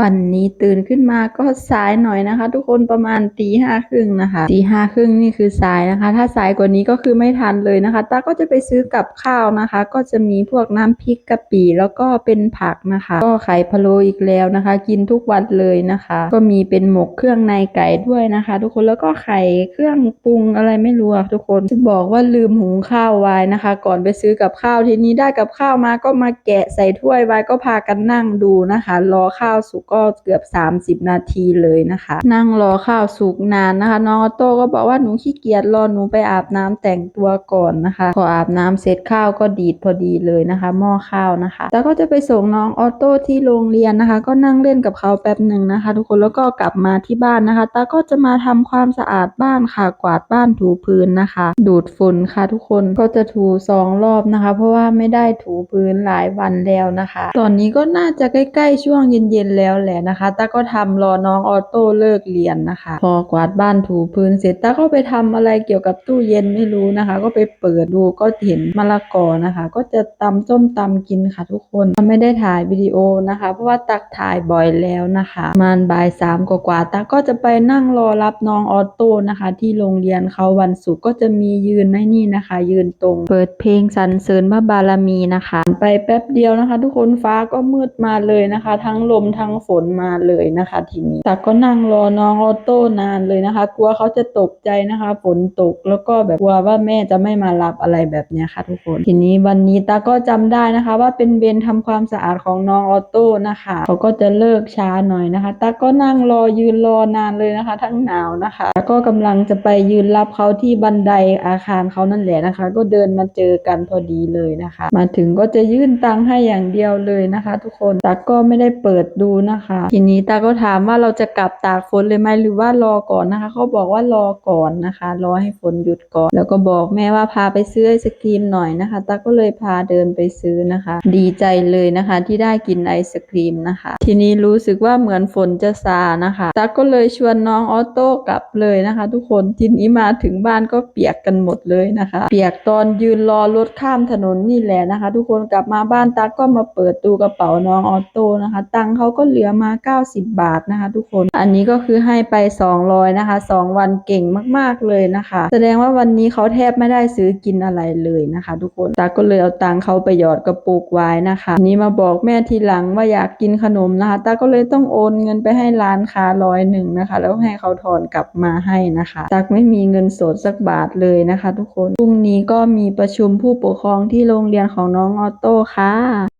วันนี้ตื่นขึ้นมาก็สายหน่อยนะคะ ทุกคนประมาณตีห้าครึ่งนะคะตีห้าครึ่งนี่คือสายนะคะ ถ้าสายกว่านี้ก็คือไม่ทันเลยนะคะตาก็จะไปซื้อกับข้าวนะคะ ก็จะมีพวกน้ำพริกกะปิแล้วก็เป็นผักนะคะ ก็ไข่พะโลอีกแล้วนะคะ กินทุกวันเลยนะคะ ก็มีเป็นหมกเครื่องในไก่ด้วยนะคะ ทุกคนแล้วก็ไข่เครื่องปรุงอะไรไม่รู้อะทุกคนจะบอกว่าลืมหุงข้าวไว้นะคะ ก่อนไปซื้อกับข้าวทีนี้ได้กับข้าวมาก็มาแกะใส่ถ้วยไว้ก็พากันนั่งดูนะคะ รอข้าวสุกก็เกือบ 30 นาทีเลยนะคะ นั่งรอข้าวสุกนานนะคะ น้องออโต้ก็บอกว่าหนูขี้เกียจรอหนูไปอาบน้ำแต่งตัวก่อนนะคะ พออาบน้ำเสร็จข้าวก็ดีดพอดีเลยนะคะหม้อข้าวนะคะ แล้วก็จะไปส่งน้องออโต้ที่โรงเรียนนะคะ ก็นั่งเล่นกับเขาแป๊บหนึ่งนะคะ ทุกคนแล้วก็กลับมาที่บ้านนะคะตาก็จะมาทำความสะอาดบ้านค่ะกวาดบ้านถูพื้นนะคะ ดูดฝุ่นค่ะ ทุกคนก็จะถูสองรอบนะคะ เพราะว่าไม่ได้ถูพื้นหลายวันแล้วนะคะ ตอนนี้ก็น่าจะใกล้ๆช่วงเย็นๆแล้วแหละนะคะตาก็ทำรอน้องออโต้เลิกเรียนนะคะ พอกวาดบ้านถูพื้นเสร็จตาก็ไปทำอะไรเกี่ยวกับตู้เย็นไม่รู้นะคะ ก็ไปเปิดดูก็เห็นมะละกอนะคะ ก็จะตำส้มตำกินค่ะทุกคนไม่ได้ถ่ายวิดีโอนะคะ เพราะว่าตักถ่ายบ่อยแล้วนะคะมันบ่ายสามกว่าๆตาก็จะไปนั่งรอรับน้องออโต้นะคะ ที่โรงเรียนเขาวันศุกร์ก็จะมียืนในนี่นะคะ ยืนตรง เปิดเพลงสรรเสริญพระบารมีนะคะ ไปแป๊บเดียวนะคะ ทุกคนฟ้าก็มืดมาเลยนะคะ ทั้งลมทั้งฝนมาเลยนะคะทีนี้ต่ก็นั่งรอน้องออโต้นานเลยนะคะ กลัวเขาจะตกใจนะคะ ฝนตกแล้วก็แบบกลัวว่าแม่จะไม่มารับอะไรแบบนี้ค่ะ ทุกคนทีนี้วันนี้ตาก็จำได้นะคะ ว่าเป็นเวรทำความสะอาดของน้องออโต้นะคะเขาก็จะเลิกช้าหน่อยนะคะตาก็นั่งรอยืนรอนานเลยนะคะ ทั้งหนาวนะคะแล้วก็กำลังจะไปยืนรับเขาที่บันไดอาคารเขานั่นแหละนะคะ ก็เดินมาเจอกันพอดีเลยนะคะ มาถึงก็จะยื่นตังค์ให้อย่างเดียวเลยนะคะ ทุกคนตาก็ไม่ได้เปิดดูนะคะ ทีนี้ตาก็ถามว่าเราจะกลับตากฝนเลยไหมหรือว่ารอก่อนนะคะ เขาบอกว่ารอก่อนนะคะ รอให้ฝนหยุดก่อน แล้วก็บอกแม่ว่าพาไปซื้อไอศกรีมหน่อยนะคะตาก็เลยพาเดินไปซื้อนะคะ ดีใจเลยนะคะที่ได้กินไอศกรีมนะคะ ทีนี้รู้สึกว่าเหมือนฝนจะซานะคะตาก็เลยชวนน้องออโต้กลับเลยนะคะ ทุกคนทีนี้มาถึงบ้านก็เปียกกันหมดเลยนะคะ เปียกตอนยืนรอรถข้ามถนนนี่แหละนะคะ ทุกคนกลับมาบ้านตาก็มาเปิดตู้กระเป๋าน้องออโต้นะคะ ตังเขาก็เหลือือมา 90 บาทนะคะ ทุกคน อันนี้ก็คือให้ไป 200 นะคะ 2 วันเก่งมากๆเลยนะคะ แสดงว่าวันนี้เขาแทบไม่ได้ซื้อกินอะไรเลยนะคะ ทุกคนตาก็เลยเอาตังเขาไปหยอดกระปุกไว้นะคะนี้มาบอกแม่ทีหลังว่าอยากกินขนมนะคะตาก็เลยต้องโอนเงินไปให้ร้านค้าร้อยหนึ่งนะคะ แล้วให้เขาถอนกลับมาให้นะคะตักไม่มีเงินสดสักบาทเลยนะคะ ทุกคนพรุ่งนี้ก็มีประชุมผู้ปกครองที่โรงเรียนของน้องออโต้ค่ะ